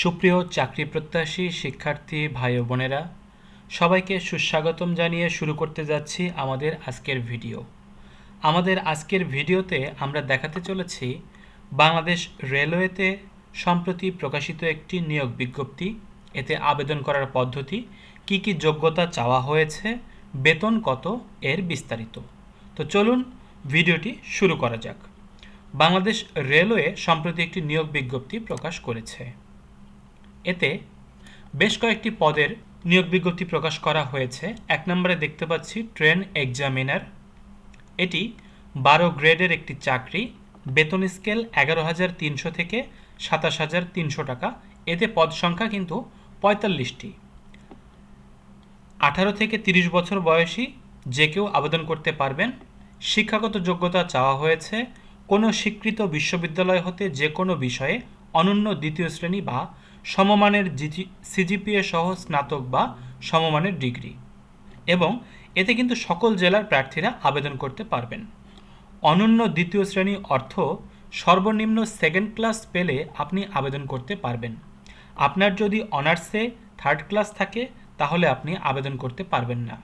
সুপ্রিয় চাকরি প্রত্যাশী শিক্ষার্থী ভাই বোনেরা, সবাইকে সুস্বাগতম জানিয়ে শুরু করতে যাচ্ছি আমাদের আজকের ভিডিও। আমাদের আজকের ভিডিওতে আমরা দেখাতে চলেছি বাংলাদেশ রেলওয়েতে সম্প্রতি প্রকাশিত একটি নিয়োগ বিজ্ঞপ্তি। এতে আবেদন করার পদ্ধতি, কি কি যোগ্যতা চাওয়া হয়েছে, বেতন কত, এর বিস্তারিত। তো চলুন ভিডিওটি শুরু করা যাক। বাংলাদেশ রেলওয়ে সম্প্রতি একটি নিয়োগ বিজ্ঞপ্তি প্রকাশ করেছে। এতে বেশ কয়েকটি পদের নিয়োগ বিজ্ঞপ্তি প্রকাশ করা হয়েছে। এক নম্বরে দেখতে পাচ্ছি ট্রেন এক্সামিনার। এটি বারো গ্রেডের একটি চাকরি। বেতন স্কেল এগারো হাজার তিনশো থেকে সাতাশ হাজার তিনশো টাকা। এতে পদ সংখ্যা কিন্তু পঁয়তাল্লিশটি। আঠারো থেকে তিরিশ বছর বয়সী যে কেউ আবেদন করতে পারবেন। শিক্ষাগত যোগ্যতা চাওয়া হয়েছে। কোনো স্বীকৃত বিশ্ববিদ্যালয় হতে যে কোনো বিষয়ে অনন্য দ্বিতীয় শ্রেণি বা সমমানের সিজিপিএ সহ স্নাতক বা সমমানের ডিগ্রি। এবং এতে কিন্তু সকল জেলার প্রার্থীরা আবেদন করতে পারবেন। অনন্য দ্বিতীয় শ্রেণি অর্থ সর্বনিম্ন সেকেন্ড ক্লাস পেলে আপনি আবেদন করতে পারবেন। আপনার যদি অনার্সে থার্ড ক্লাস থাকে, তাহলে আপনি আবেদন করতে পারবেন না।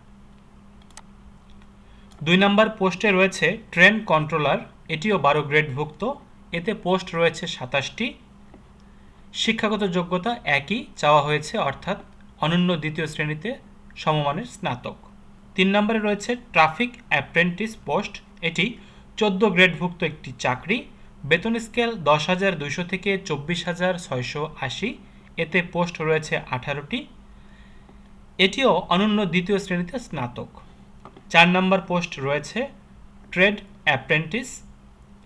দুই নম্বর পোস্টে রয়েছে ট্রেন কন্ট্রোলার, এটিও বারো গ্রেডভুক্ত। এতে পোস্ট রয়েছে সাতাশটি। শিক্ষাগত যোগ্যতা একই চাওয়া হয়েছে, অর্থাৎ অনন্য দ্বিতীয় শ্রেণীতে সমমানের স্নাতক। তিন নম্বরে রয়েছে ট্রাফিক অ্যাপ্রেন্টিস পোস্ট। এটি চোদ্দ গ্রেডভুক্ত একটি চাকরি। বেতন স্কেল দশ হাজার দুইশো থেকে চব্বিশ হাজার ছয়শো আশি। এতে পোস্ট রয়েছে আঠারোটি। এটিও অনন্য দ্বিতীয় শ্রেণীতে স্নাতক। চার নম্বর পোস্ট রয়েছে ট্রেড অ্যাপ্রেন্টিস।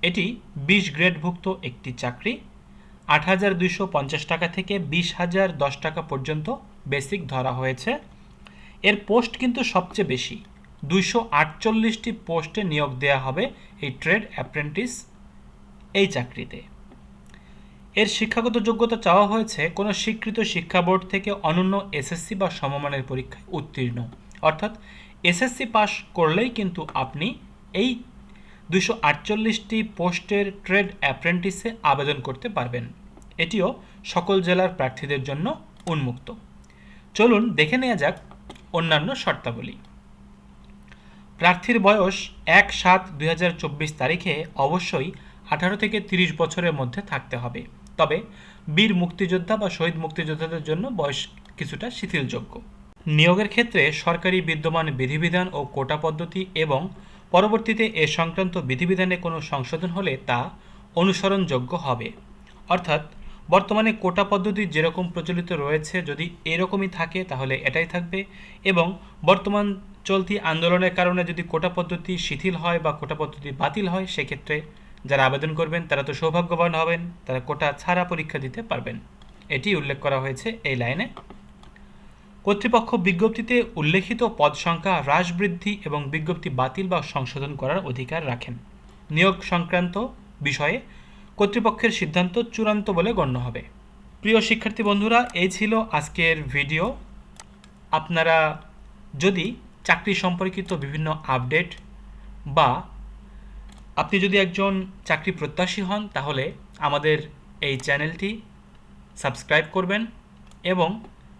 এটি বিশ গ্রেডভুক্ত একটি চাকরি। আট হাজার দুইশো পঞ্চাশ টাকা থেকে বিশ হাজার দশ টাকা পর্যন্ত বেসিক ধরা হয়েছে। এর পোস্ট কিন্তু সবচেয়ে বেশি। দুইশো আটচল্লিশটি পোস্টে নিয়োগ দেওয়া হবে এই ট্রেড অ্যাপ্রেন্টিস এই চাকরিতে। এর শিক্ষাগত যোগ্যতা চাওয়া হয়েছে কোনো স্বীকৃত শিক্ষা বোর্ড থেকে অনন্য এসএসসি বা সমমানের পরীক্ষায় উত্তীর্ণ। অর্থাৎ এসএসসি পাস করলেই কিন্তু আপনি এই দুশো আটচল্লিশটি পোস্টের ট্রেড অ্যাপ্রেন্টিসে আবেদন করতে পারবেন। এটিও সকল জেলার প্রার্থীদের জন্য উন্মুক্ত। চলুন দেখে নেওয়া যাক অন্যান্য শর্তাবলী। প্রার্থীর বয়স এক সাত দুই তারিখে অবশ্যই আঠারো থেকে তিরিশ বছরের মধ্যে থাকতে হবে। তবে বীর মুক্তিযোদ্ধা বা শহীদ মুক্তিযোদ্ধাদের জন্য বয়স কিছুটা শিথিলযোগ্য। নিয়োগের ক্ষেত্রে সরকারি বিদ্যমান বিধিবিধান ও কোটা পদ্ধতি এবং পরবর্তীতে এ সংক্রান্ত বিধিবিধানে কোনো সংশোধন হলে তা অনুসরণযোগ্য হবে। অর্থাৎ, বর্তমানে কোটা পদ্ধতি যেরকম প্রচলিত রয়েছে, যদি এরকমই থাকে, তাহলে এটাই থাকবে এবং বর্তমান চলতি আন্দোলনের কারণে যদি কোটা পদ্ধতি শিথিল হয় বা কোটা পদ্ধতি বাতিল হয়, সেক্ষেত্রে যারা আবেদন করবেন, তারা তো সৌভাগ্যবান হবেন, তারা কোটা ছাড়া পরীক্ষা দিতে পারবেন। এটি উল্লেখ করা হয়েছে এই লাইনে। কর্তৃপক্ষ বিজ্ঞপ্তিতে উল্লেখিত পদ সংখ্যা হ্রাস বৃদ্ধি এবং বিজ্ঞপ্তি বাতিল বা সংশোধন করার অধিকার রাখেন। নিয়োগ সংক্রান্ত বিষয়ে কর্তৃপক্ষের সিদ্ধান্ত চূড়ান্ত বলে গণ্য হবে। প্রিয় শিক্ষার্থী বন্ধুরা, এই ছিল আজকের ভিডিও। আপনারা যদি চাকরি সম্পর্কিত বিভিন্ন আপডেট বা আপনি যদি একজন চাকরি প্রত্যাশী হন, তাহলে আমাদের এই চ্যানেলটি সাবস্ক্রাইব করবেন এবং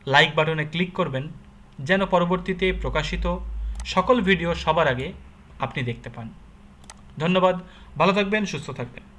লাইক বাটনে ক্লিক করবেন, যেন পরবর্তীতে প্রকাশিত সকল ভিডিও সবার আগে আপনি দেখতে পান। ধন্যবাদ, ভালো থাকবেন, সুস্থ থাকবেন।